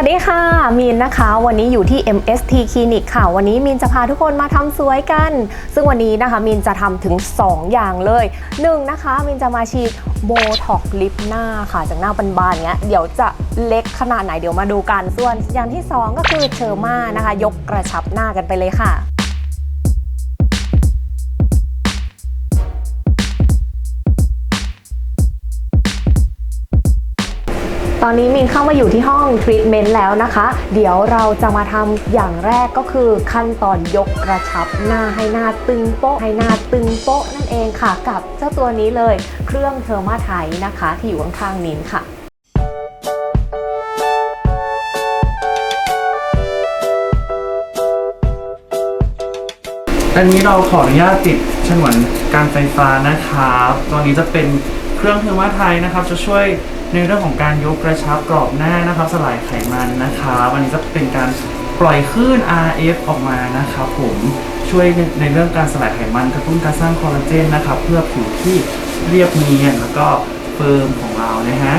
วัสดีค่ะ มีนนะคะ วันนี้อยู่ที่ MST Clinic ค่ะ วันนี้มีนจะพาทุกคนมาทำสวยกัน ซึ่งวันนี้นะคะมีนจะทำถึง 2 อย่างเลยหนึ่งนะคะมีนจะมาฉีดโบท็อกลิปหน้าค่ะ จากหน้าบานๆเงี้ยเดี๋ยวจะเล็กขนาดไหนเดี๋ยวมาดูกันส่วนอย่างที่ 2 ก็คือเชอร์มานะคะ ยกกระชับหน้ากันไปเลยค่ะ ตอนนี้มินเข้ามาอยู่ที่ห้องทรีทเมนต์แล้วนะคะ เดี๋ยวเราจะมาทำอย่างแรกก็คือขั้นตอนยกกระชับหน้าให้หน้าตึงโป๊ะให้หน้าตึงโป๊ะนั่นเองค่ะ กับเจ้าตัวนี้เลยเครื่องเทอร์มาไทนะคะ ที่อยู่ข้างๆมินค่ะอันนี้เราขออนุญาตติดฉนวนการไฟฟ้านะครับตัวนี้จะเป็น เครื่องเทอร์มาไทยนะครับ จะช่วยในเรื่องของการยกกระชับกรอบหน้านะครับ สลายไขมันนะครับอันนี้จะเป็นการปล่อยคลื่น RF ออกมานะครับผมช่วยในเรื่องการสลายไขมันกระตุ้นการสร้างคอลลาเจนนะครับ เพื่อผิวที่เรียบเนียนแล้วก็เฟิร์มของเรานะฮะ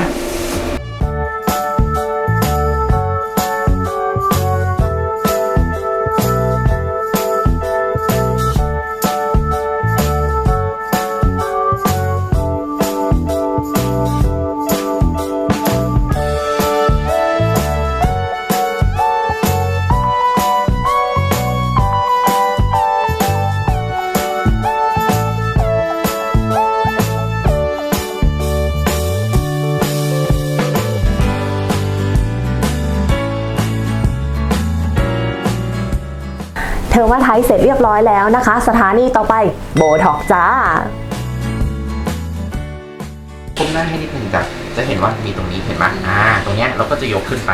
อร์มาไทเสร็จเรียบร้อยแล้วนะคะ สถานีต่อไปโบท็อกจ้าก้มหน้าให้นิดนึงจ้ะจะเห็นว่ามีตรงนี้เห็นไหมอ่า ตรงเนี้ยเราก็จะยกขึ้นไป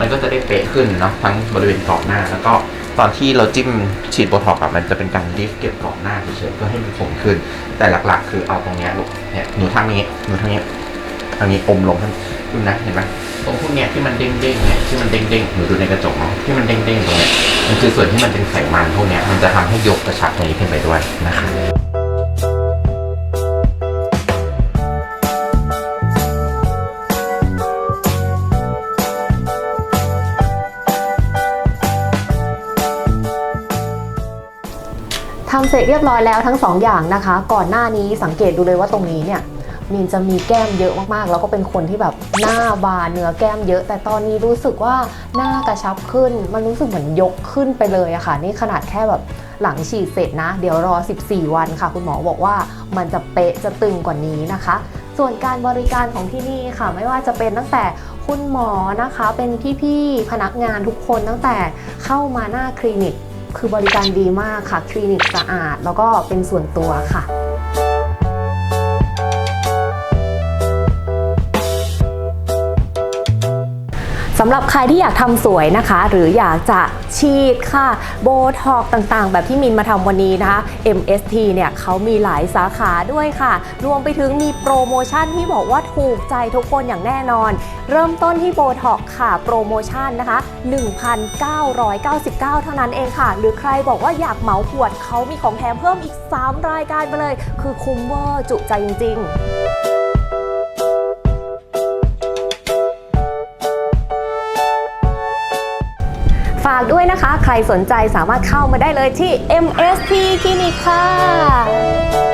มันก็จะได้เป๊ะขึ้นเนาะทั้งบริเวณกรอบหน้า แล้วก็ตอนที่เราจิ้มฉีดโบท็อกอะมันจะเป็นการลิฟต์เก็บกรอบหน้าเฉยๆเพื่อให้มันคงขึ้น แต่หลักๆ คือเอาตรงเนี้ยลูกเนี่ยหนูทางนี้หนูทางนี้ทางนี้อมลงท่านดูนะเห็นไหม ตรงพวกเนี้ยที่มันเด้งๆเนี่ยที่มันเด้งๆหนูดูในกระจกเนาะที่มันเด้งๆตรงเนี้ยมันคือส่วนที่มันเป็นไขมันพวกเนี้ยมันจะทำให้ยกกระชับตรงนี้ขึ้นไปด้วยนะครับทำเสร็จเรียบร้อยแล้วทั้งสองอย่างนะคะ ก่อนหน้านี้สังเกตดูเลยว่าตรงนี้เนี่ย มีนจะมีแก้มเยอะมากๆ แล้วก็เป็นคนที่แบบหน้าบานเนื้อแก้มเยอะ แต่ตอนนี้รู้สึกว่าหน้ากระชับขึ้น มันรู้สึกเหมือนยกขึ้นไปเลยอะค่ะ นี่ขนาดแค่แบบหลังฉีดเสร็จนะ เดี๋ยวรอ 14 วันค่ะ คุณหมอบอกว่ามันจะเป๊ะจะตึงกว่านี้นะคะ ส่วนการบริการของที่นี่ค่ะ ไม่ว่าจะเป็นตั้งแต่คุณหมอนะคะ เป็นพี่ๆพนักงานทุกคนตั้งแต่เข้ามาหน้าคลินิก คือบริการดีมากค่ะ คลินิกสะอาด แล้วก็เป็นส่วนตัวค่ะำหรับใครที่อยากทำสวยนะคะ หรืออยากจะฉีดค่ะโบท็อกต่างๆ แบบที่มินมาทำวันนี้นะคะ MST เนี่ยเขามีหลายสาขาด้วยค่ะ รวมไปถึงมีโปรโมชั่นที่บอกว่าถูกใจทุกคนอย่างแน่นอน เริ่มต้นที่โบท็อกค่ะ โปรโมชั่นนะคะ 1,999 เท่านั้นเองค่ะ หรือใครบอกว่าอยากเหมาขวดเขามีของแถมเพิ่มอีก 3 รายการไปเลย คือคุ้มเวอร์จุใจจริง ๆากด้วยนะคะ ใครสนใจสามารถเข้ามาได้เลยที่ MST คลินิกค่ะ